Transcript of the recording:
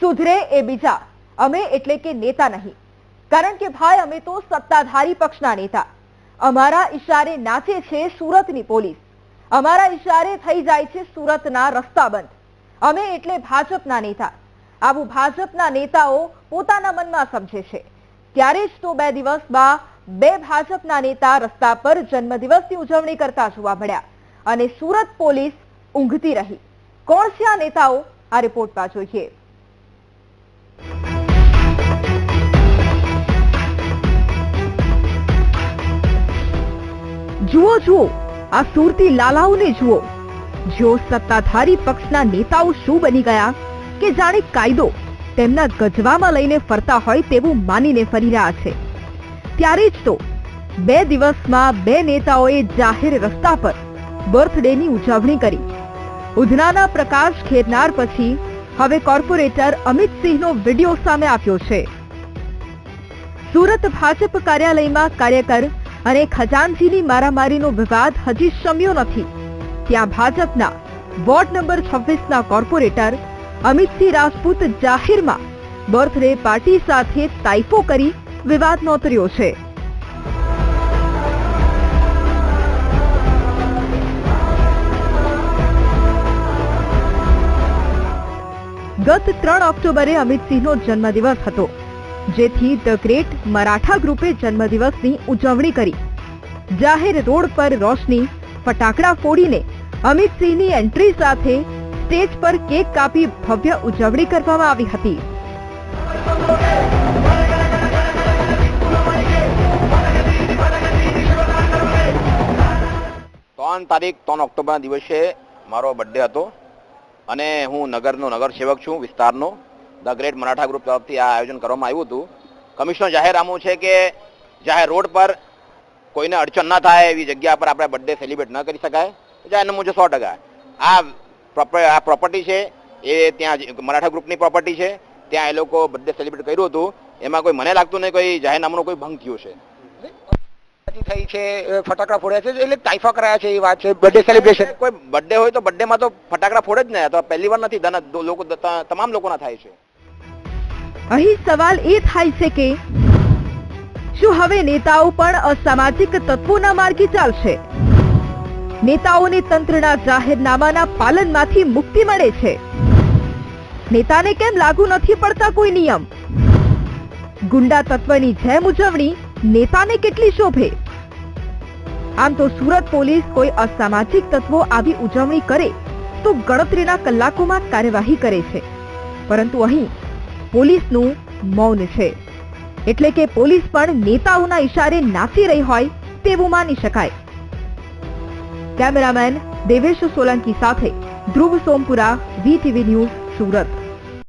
સુધરે એ બીજા. અમે એટલે કે નેતા નહીં. કારણ કે ભાઈ, અમે તો સત્તાધારી પક્ષના નેતા. અમારા ઈશારે નાચે છે સુરતની પોલીસ. અમારા ઈશારે થઈ જાય છે સુરતના રસ્તા બંધ. અમે એટલે ભાજપના નેતા. આવું ભાજપના નેતાઓ પોતાના મનમાં સમજે છે. ત્યારે જ તો બે દિવસમાં બે ભાજપના નેતા રસ્તા પર જન્મદિવસની ઉજવણી કરતા જોવા મળ્યા અને સુરત પોલીસ ઊંઘતી રહી. કોણ છે આ નેતાઓ? આ રિપોર્ટમાં જોઈએ. જુઓ જુઓ, આ સુરતી લાલાઓને જુઓ. જો સત્તાધારી પક્ષના નેતાઓ શું બની ગયા કે જાણે કાયદો તેમના ગજવામાં લઈને ફરતા હોય તેવું માનીને ફરી રહ્યા છે. ત્યારે જ તો બે દિવસમાં બે નેતાઓએ જાહેર રસ્તા પર બર્થડેની ઉજવણી કરી. ઉધનાના પ્રકાશ ખેરનાર પછી હવે કોર્પોરેટર અમિત સિંહનો વીડિયો સામે આવ્યો છે. સુરત ભાજપ કાર્યાલયમાં કાર્યકર અને ખજાનજીની મારામારીનો વિવાદ હજી શમ્યો નથી. ત્યાં ભાજપના વોર્ડ નંબર છવ્વીસના કોર્પોરેટર અમિતસિંહ રાજપૂત જાહેરમાં બર્થડે પાર્ટી સાથે તાઇફો કરી વિવાદ નોતર્યો છે. ગત ત્રણ ઓક્ટોબરે અમિતસિંહનો જન્મદિવસ હતો. જેથી ધ ગ્રેટ મરાઠા ગ્રુપે જન્મદિવસની ઉજવણી કરી. જાહેર રોડ પર રોશની, ફટાકડા ફોડીને અમિતસિંહની એન્ટ્રી સાથે સ્ટેજ પર કેક કાપી ભવ્ય ઉજવણી કરવામાં આવી હતી. ત્રણ તારીખ, ત્રણ ઓક્ટોબરના દિવસે મારો બર્થડે હતો અને હું નગરનો નગર સેવક છું વિસ્તારનો. ધ ગ્રેટ મરાઠા ગ્રુપ તરફથી આ આયોજન કરવામાં આવ્યું હતું. કમિશનર જાહેરનામું છે કે જાહેર રોડ પર કોઈને અડચણ ના થાય એવી જગ્યા પર આપણે બર્થડે સેલિબ્રેટ ન કરી શકાય. જાહેરનામું છે સો ટકા. આ પ્રોપર્ટી છે. એ ત્યાં મરાઠા ગ્રુપની પ્રોપર્ટી છે. ત્યાં એ લોકો બર્થડે સેલિબ્રેટ કર્યું હતું. એમાં કોઈ મને લાગતું નહીં કોઈ જાહેરનામાનો કોઈ ભંગ થયો છે. થઈ છે ફટાકડા ફોડ્યા છે એટલે ટાઈફા કરાયા છે એ વાત છે બર્થડે સેલિબ્રેશન કોઈ બર્થડે હોય તો બર્થડે માં તો ફટાકડા ફોડે જ ને તો પહેલી વાર નથી લોકો તમામ લોકોના થાય છે. અહીં સવાલ એ થાય છે કે શું હવે નેતાઓ પણ અસામાજિક તત્વોના માર્ગે ચાલશે? નેતાઓને તંત્રના જાહેરનામાના પાલનમાંથી મુક્તિ મળે છે. નેતાને કેમ લાગુ નથી પડતા કોઈ નિયમ? ગુંડા તત્વની જેમ ઉજવણી નેતાને કેટલી શોભે? આમ તો સુરત પોલીસ કોઈ અસામાજિક તત્વો આવી ઉજવણી કરે, તો ગણતરીના કલાકોમાં કાર્યવાહી કરે છે. પરંતુ અહીં પોલીસનું મૌન છે. એટલે કે પોલીસ પણ નેતાઓના ઈશારે નાચી રહી હોય તેવું માની શકાય. કેમેરામેન દેવેશ સોલંકી સાથે ધ્રુવ સોમપુરા વીટીવી ન્યૂઝ સુરત.